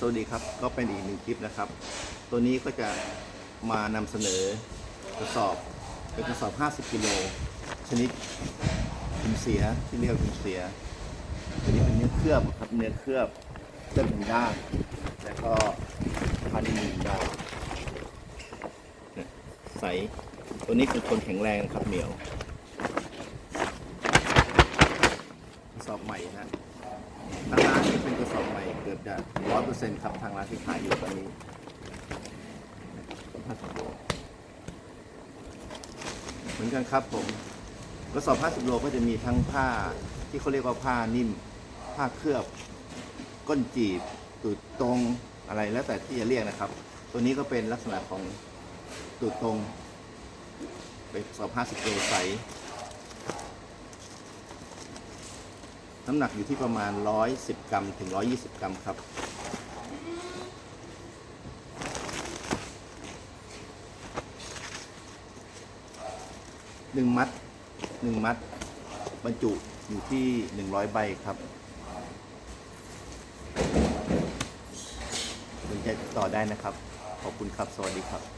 สวัสดีครับก็เป็นอีกหนึ่งคลิปนะครับ ตัวนี้ก็จะมานำเสนอกระสอบเป็นกระสอบ 50 กิโลชนิดพิมเสียที่เรียกว่าพิมเสีย ตัวนี้เป็นเนื้อเคลือบครับเนื้อเคลือบเคลือบหนึ่งด้านแล้วก็พานิหนึ่งด้านใสตัวนี้คือคนแข็งแรงครับเหนียวกระสอบใหม่นะ ทางร้านนี่เป็นกระส อบใหม่เกือบจะร้อยเปอร์เซ็นต์ครับทางร้านที่ขายอยู่ตอนนี้50โลเหมือนกันครับผมกระสอบ50โลก็จะมีทั้งผ้าที่เขาเรียกว่าผ้านิ่ม ผ้าเคลือบ ก้นจีบตูดตรงอะไรแล้วแต่ที่จะเรียกนะครับ ตัวนี้ก็เป็นลักษณะของตูดตรง เป็นกระสอบ50โลใส น้ำหนักอยู่ที่ประมาณ 110 กรัมถึง 120 กรัมครับ หนึ่งมัดหนึ่งมัด บรรจุอยู่ที่ 100 ใบครับสนใจต่อได้นะครับ ขอบคุณครับ สวัสดีครับ